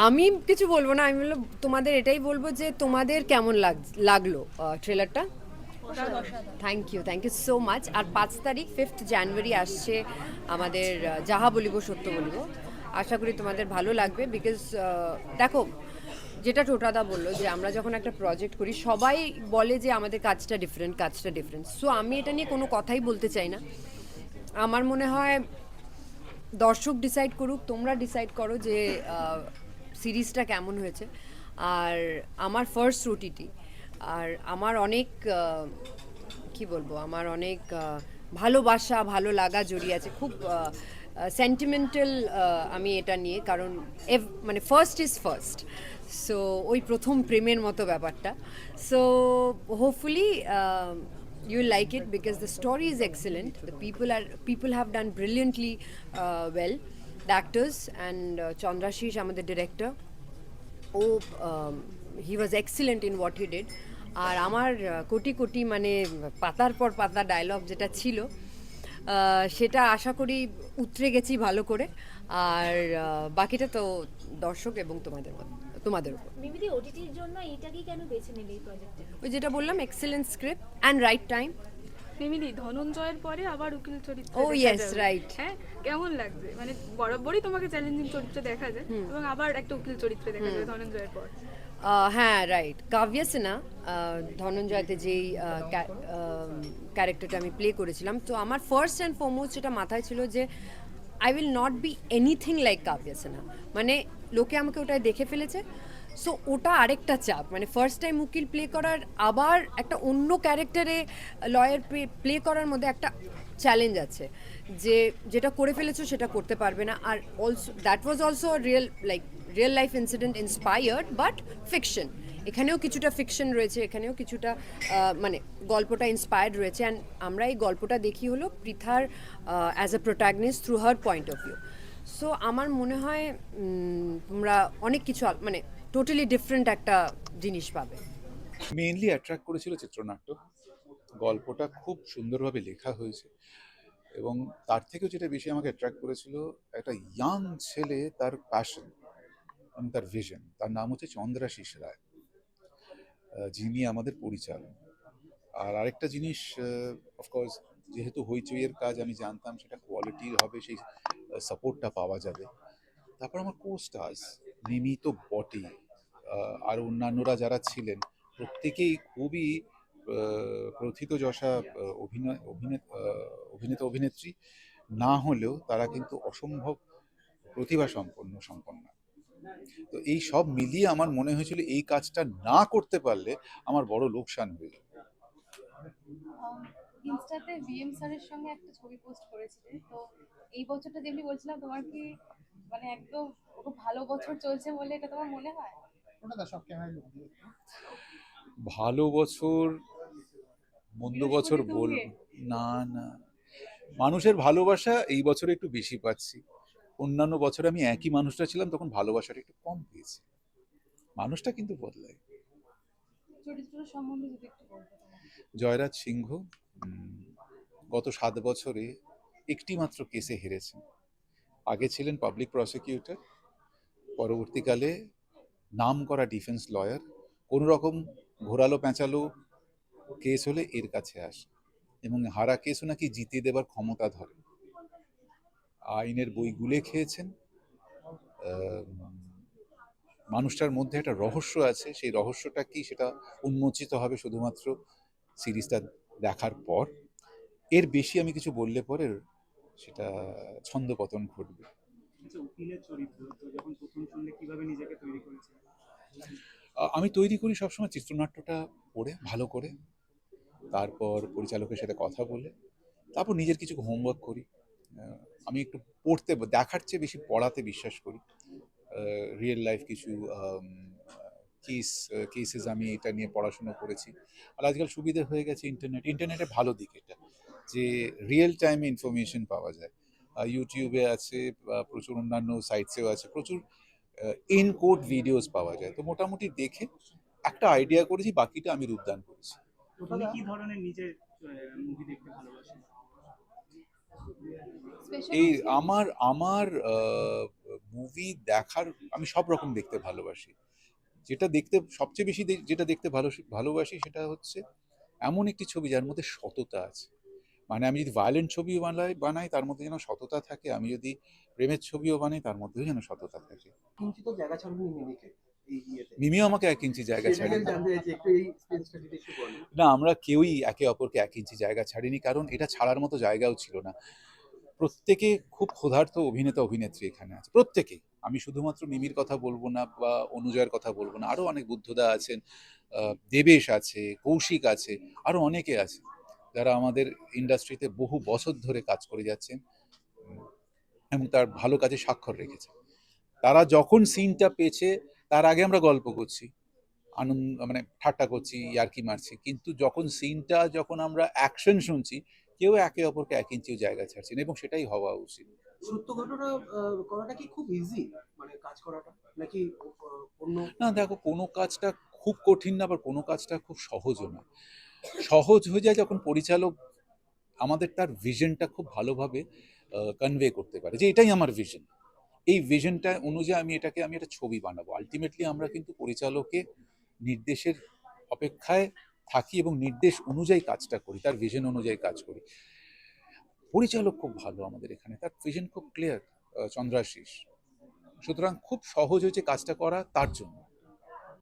আমি কিছু বলব না, আমি বলব তোমাদের এটাই বলব যে তোমাদের কেমন লাগ- লাগল ট্রেলারটা thank you thank you so much আর পাঁচ তারিখ ফিফথ জানুয়ারি আসছে আমাদের যাহা বলিব সত্য বলিব। আশা করি তোমাদের ভালো লাগবে বিকজ দেখো, যেটা টোটাদা বলল যে আমরা যখন একটা প্রজেক্ট করি, সবাই বলে যে আমাদের কাজটা ডিফারেন্ট কাজটা ডিফারেন্ট সো আমি এটা নিয়ে কোনো কথাই বলতে চাই না। আমার মনে হয় দর্শক ডিসাইড করুক, তোমরা ডিসাইড করো যে সিরিজটা কেমন হয়েছে। আর আমার ফার্স্ট ওটিটি আর আমার অনেক কি বলব, আমার অনেক ভালোবাসা, ভালো লাগা জড়িয়ে আছে। খুব সেন্টিমেন্টাল আমি এটা নিয়ে, কারণ মানে ফার্স্ট ইজ ফার্স্ট সো ওই প্রথম প্রেমের মতো ব্যাপারটা। So hopefully you like it because the story is excellent the people are people have done brilliantly well the actors and Chandrashish আমাদের director O he was excellent in what he did আর আমার কোটি কোটি মানে পাতার পর পাতা dialogue যেটা ছিল সেটা আশা করি উতরে গেছি ভালো করে। আর বাকিটা তো দর্শক এবং তোমাদের তোমাদের উপর। ওটিটির জন্য কেন বেছে নিলে এই ওই যেটা বললাম excellent script and right time মিমিদি ধনঞ্জয়ের পরে আবার উকিল চরিত্র yes, যাবে। right. হ্যাঁ কেমন লাগছে? মানে বরাবরই তোমাকে চ্যালেঞ্জিং চরিত্রে দেখা যায় এবং আবার একটা উকিল চরিত্রে দেখা যাবে ধনঞ্জয়ের পর। হ্যাঁ রাইট কাব্য সিনহা ধনঞ্জয়তে যেই ক্যারেক্টারটা আমি প্লে করেছিলাম তো আমার ফার্স্ট অ্যান্ড ফরমোস্ট যেটা মাথায় ছিল যে I will not be anything like Kavya Sinha. মানে লোকে আমাকে ওটাই দেখে ফেলেছে সো ওটা আরেকটা চাপ। মানে ফার্স্ট টাইম উকিল প্লে করার আবার একটা অন্য ক্যারেক্টারে লয়ার প্লে করার মধ্যে একটা চ্যালেঞ্জ আছে যে যেটা করে ফেলেছো সেটা করতে পারবে না। আর also that was also real like real life incident inspired but fiction এখানেও কিছুটা ফিকশন রয়েছে, এখানেও কিছুটা মানে গল্পটা ইন্সপায়ার্ড রয়েছে। অ্যান্ড আমরা এই গল্পটা দেখি হলো পৃথার as a protagonist through her point of view so আমার মনে হয় তোমরা অনেক কিছু মানে টোটালি ডিফারেন্ট একটা জিনিস পাবে। মেইনলি অ্যাট্রাক্ট করেছিল চিত্রনাট্য। গল্পটা খুব সুন্দরভাবে লেখা হয়েছে এবং তার থেকেও যেটা বেশি আমাকে অ্যাট্রাক্ট করেছিল, একটা ইয়াং ছেলে তার প্যাশন এবং তার ভিশন তার নাম হচ্ছে চন্দ্রাশিস রায় যিনি আমাদের পরিচালক। আর আরেকটা জিনিস অফকোর্স যেহেতু হইচইয়ের কাজ আমি জানতাম, সেটা কোয়ালিটির হবে, সেই সাপোর্টটা পাওয়া যাবে। তারপর আমার কো স্টার্স মিমি তো বটেই আর অন্যান্যরা যারা ছিলেন প্রত্যেকেই খুবই আহ, প্রথিতযশা আহ, অভিনয় অভিনে- অভিনেতা অভিনেত্রী। না হলেও তারা কিন্তু অসম্ভব প্রতিভা সম্পন্ন। সম্পন্ন তো এই সব মিলিয়ে আমার মনে হয়েছিল এই কাজটা না করতে পারলে আমার বড় লোকসান হয়ে যাবে। ইনস্টাতে ভিএম স্যারের সঙ্গে একটা ছবি পোস্ট করেছিলে। তো এই বছরটা যেমনি বলছিলাম তোমার কি মানে একদম খুব ভালো বছর চলছে বলে এটা তোমার মনে হয়? ভালো বছর মন্দ বছর বল না না। মানুষের ভালোবাসা এই বছরে একটু বেশি পাচ্ছি। অন্যান্য বছরে আমি একই মানুষটা ছিলাম তখন ভালোবাসাটা একটু কম পেয়েছি। মানুষটা কিন্তু বদলায়। জয়রাজ সিংহ গত সাত বছরে একটি মাত্র কেসে হেরেছেন। আগে ছিলেন পাবলিক প্রসিকিউটর পরবর্তীকালে নাম করা ডিফেন্স লয়ার কোনো রকম ঘোরালো প্যাঁচালো কেস হলে এর কাছে আসে। এবং হারা কেসও নাকি জিতিয়ে দেবার ক্ষমতা ধরে। আইনের বই গুলে খেয়েছেন। মানুষটার মধ্যে একটা রহস্য আছে। সেই রহস্যটা কি সেটা উন্মোচিত হবে শুধুমাত্র সিরিজটা দেখার পর। এর বেশি আমি কিছু বললে পরে সেটা ছন্দপতন ঘটবে। উকিলের চরিত্র, তো যখন প্রথম শুনলে কীভাবে নিজেকে তৈরি করেছে? আ- আমি তৈরি করি সবসময় চিত্রনাট্যটা পড়ে, ভালো করে, তারপর পরিচালকের সাথে কথা বলে, তারপর নিজের কিছু হোমওয়ার্ক করি। আমি একটু পড়তে, দেখার চেয়ে বেশি পড়াতে বিশ্বাস করি। রিয়েল লাইফ কিছু কেস কেসেস আমি এটা নিয়ে পড়াশোনা করেছি। আর আজকাল সুবিধে হয়ে গেছে ইন্টারনেট ইন্টারনেটের ভালো দিক এটা, যে রিয়েল টাইমে ইনফরমেশন পাওয়া যায়। ইউটিউবে আছে প্রচুর অন্যান্য সাইটসেও আছে প্রচুর ইন কোড ভিডিওস পাওয়া যায়। তো মোটামুটি দেখে একটা আইডিয়া করেছি বাকিটা আমি রূপদান করেছি। তুমি কি ধরনের নিজের মুভি দেখতে ভালোবাসো? এই আমার আমার মুভি দেখার আমি সব রকম দেখতে ভালোবাসি। যেটা দেখতে সবচেয়ে বেশি যেটা দেখতে ভালো ভালোবাসি সেটা হচ্ছে এমন একটি ছবি যার মধ্যে সততা আছে। মানে আমি যদি ভায়োলেন্ট ছবিও বানাই বানাই তার মধ্যে যেন সততা থাকে। আমি যদি প্রেমের ছবিও বানাই তার মধ্যেও যেন সততা থাকে। মিমিও আমাকে এক ইঞ্চি জায়গা ছাড়েনি। না আমরা কেউই একে অপরকে এক ইঞ্চি জায়গা ছাড়িনি কারণ এটা ছাড়ার মতো জায়গাও ছিল না। প্রত্যেকে খুব ক্ষুধার্ত অভিনেতা অভিনেত্রী এখানে আছে প্রত্যেকেই আমি শুধুমাত্র মিমির কথা বলব না বা অনুজয়ের কথা বলব না আরও অনেক বুদ্ধদা আছেন দেবেশ আছে কৌশিক আছে আরও অনেকে আছে। যারা আমাদের ইন্ডাস্ট্রিতে বহু বছর ধরে কাজ করে যাচ্ছেন এবং তার ভালো কাজে স্বাক্ষর রেখেছে। তারা যখন সিনটা পেয়েছে তার আগে আমরা গল্প করছি। আনন্দ মানে ঠাট্টা করছি ইয়ার্কি মারছি। কিন্তু যখন সিনটা যখন আমরা অ্যাকশন শুনছি কেউ একে অপরকে এক ইঞ্চিও জায়গা ছাড়ছি না এবং সেটাই হওয়া উচিত। সত্য ঘটনা করাটা কি খুব ইজি মানে কাজ করাটা? নাকি না দেখো কোনো কাজটা খুব কঠিন না আবার কোনো কাজটা খুব সহজও না। সহজ হয়ে যায় যখন পরিচালক আমাদের তার ভিশনটা খুব ভালোভাবে কনভে করতে পারে যে এটাই আমার ভিশন এই ভিশনটা অনুযায়ী আমি এটাকে, আমি একটা ছবি বানাবো। আলটিমেটলি আমরা কিন্তু পরিচালকের নির্দেশের অপেক্ষায় থাকি এবং নির্দেশ অনুযায়ী কাজটা করি, তার ভিশন অনুযায়ী কাজ করি। পরিচালক খুব ভালো আমাদের এখানে, তার ভিশন খুব ক্লিয়ার চন্দ্রাশিস। সুতরাং খুব সহজ হয়েছে কাজটা করা তার জন্য।